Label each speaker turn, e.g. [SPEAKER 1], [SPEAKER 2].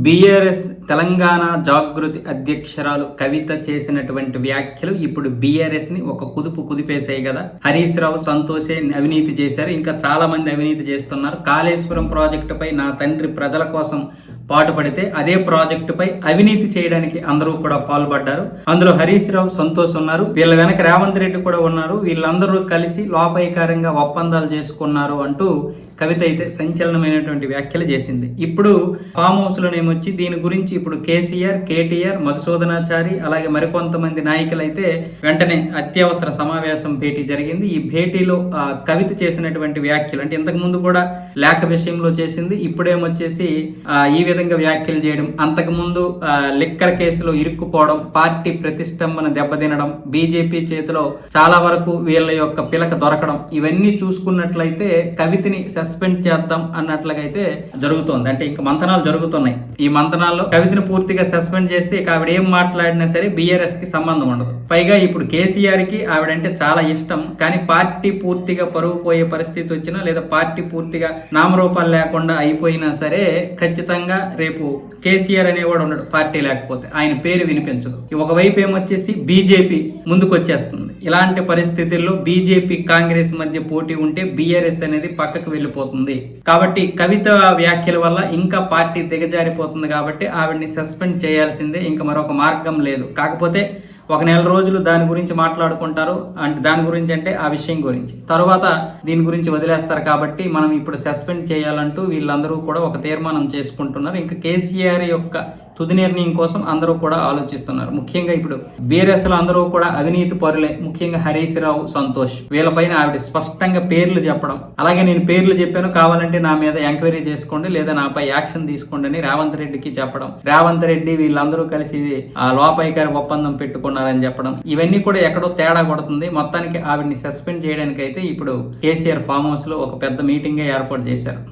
[SPEAKER 1] BRS Telangana జాగృతి అధ్యక్షురాలు కవిత చేసినటువంటి వ్యాఖ్యలు ఇప్పుడు బీఆర్ఎస్ని ఒక కుదుపు కుదిపేశాయి కదా. హరీష్ రావు సంతోషే అవినీతి చేశారు. ఇంకా చాలా మంది అవినీతి చేస్తున్నారు. కాళేశ్వరం ప్రాజెక్టుపై నా తండ్రి ప్రజల కోసం పాటుపడితే అదే ప్రాజెక్టుపై అవినీతి చేయడానికి అందరూ కూడా పాల్పడ్డారు. అందులో హరీష్ రావు సంతోష్ ఉన్నారు. వీళ్ళ వెనక రేవంత్ రెడ్డి కూడా ఉన్నారు. వీళ్ళందరూ కలిసి లోపాయికారంగా ఒప్పందాలు చేసుకున్నారు అంటూ కవిత అయితే సంచలనమైనటువంటి వ్యాఖ్యలు చేసింది. ఇప్పుడు ఫామ్ హౌస్ లోనేమొచ్చి దీని గురించి ఇప్పుడు కేసీఆర్ కేటీఆర్ మధుసూదనాచారి అలాగే మరికొంతమంది నాయకులు అయితే వెంటనే అత్యవసర సమావేశం భేటీ జరిగింది. ఈ భేటీలో ఆ, కవిత చేసినటువంటి వ్యాఖ్యలు అంటే ఇంతకు ముందు కూడా లేఖ విషయంలో చేసింది. ఇప్పుడేమొచ్చేసి ఈ విధంగా వ్యాఖ్యలు చేయడం అంతకు ముందు లిక్కర్ కేసులో ఇరుక్కుపోవడం పార్టీ ప్రతిష్టంభన దెబ్బతినడం బీజేపీ చేతిలో చాలా వరకు వీళ్ళ యొక్క పిలక దొరకడం ఇవన్నీ చూసుకున్నట్లయితే కవితని సస్పెండ్ చేద్దాం అన్నట్లుగా అయితే జరుగుతోంది. అంటే ఇంకా మంతనాలు జరుగుతున్నాయి. ఈ మంతనాల్లో కవితని పూర్తిగా సస్పెండ్ చేస్తే ఇక ఆవిడ ఏం మాట్లాడినా సరే బీఆర్ఎస్కి సంబంధం ఉండదు. పైగా ఇప్పుడు కేసీఆర్కి ఆవిడంటే చాలా ఇష్టం. కానీ పార్టీ పూర్తిగా పరువు పోయే పరిస్థితి వచ్చినా లేదా పార్టీ పూర్తిగా నామరూపాలు లేకుండా అయిపోయినా సరే ఖచ్చితంగా రేపు కేసీఆర్ అనేవాడు ఉన్నాడు పార్టీ లేకపోతే. ఆయన పేరు వినిపించదు. ఒకవైపు ఏమొచ్చేసి బీజేపీ ముందుకొచ్చేస్తుంది. ఇలాంటి పరిస్థితుల్లో బీజేపీ కాంగ్రెస్ మధ్య పోటీ ఉంటే బీఆర్ఎస్ అనేది పక్కకు వెళ్ళిపోతుంది. కాబట్టి కవిత వ్యాఖ్యల వల్ల ఇంకా పార్టీ దిగజారిపోతుంది కాబట్టి ఆవిడ్ని సస్పెండ్ చేయాల్సిందే ఇంకా మరొక మార్గం లేదు. కాకపోతే ఒక నెల రోజులు దాని గురించి మాట్లాడుకుంటారు. అంటే దాని గురించి అంటే ఆ విషయం గురించి. తర్వాత దీని గురించి వదిలేస్తారు కాబట్టి మనం ఇప్పుడు సస్పెండ్ చేయాలంటూ వీళ్ళందరూ కూడా ఒక తీర్మానం చేసుకుంటున్నారు. ఇంకా కేసీఆర్ యొక్క తుది నిర్ణయం కోసం అందరూ కూడా ఆలోచిస్తున్నారు. ముఖ్యంగా ఇప్పుడు బీఆర్ఎస్లు అందరూ కూడా అవినీతి పరులే. ముఖ్యంగా హరీష్ రావు సంతోష్ వీళ్ళపైన ఆవిడ స్పష్టంగా పేర్లు చెప్పడం. అలాగే నేను పేర్లు చెప్పాను కావాలంటే నా మీద ఎంక్వైరీ చేసుకోండి లేదా నాపై యాక్షన్ తీసుకోండి అని రేవంత్ రెడ్డికి చెప్పడం. రేవంత్ రెడ్డి వీళ్ళందరూ కలిసి ఆ లోపాయికారి ఒప్పందం పెట్టుకున్నారని చెప్పడం. ఇవన్నీ కూడా ఎక్కడో తేడా కొడుతుంది. మొత్తానికి ఆవిడని సస్పెండ్ చేయడానికి అయితే ఇప్పుడు కేసీఆర్ ఫామ్ హౌస్లో ఒక పెద్ద మీటింగ్ ఏర్పాటు చేశారు.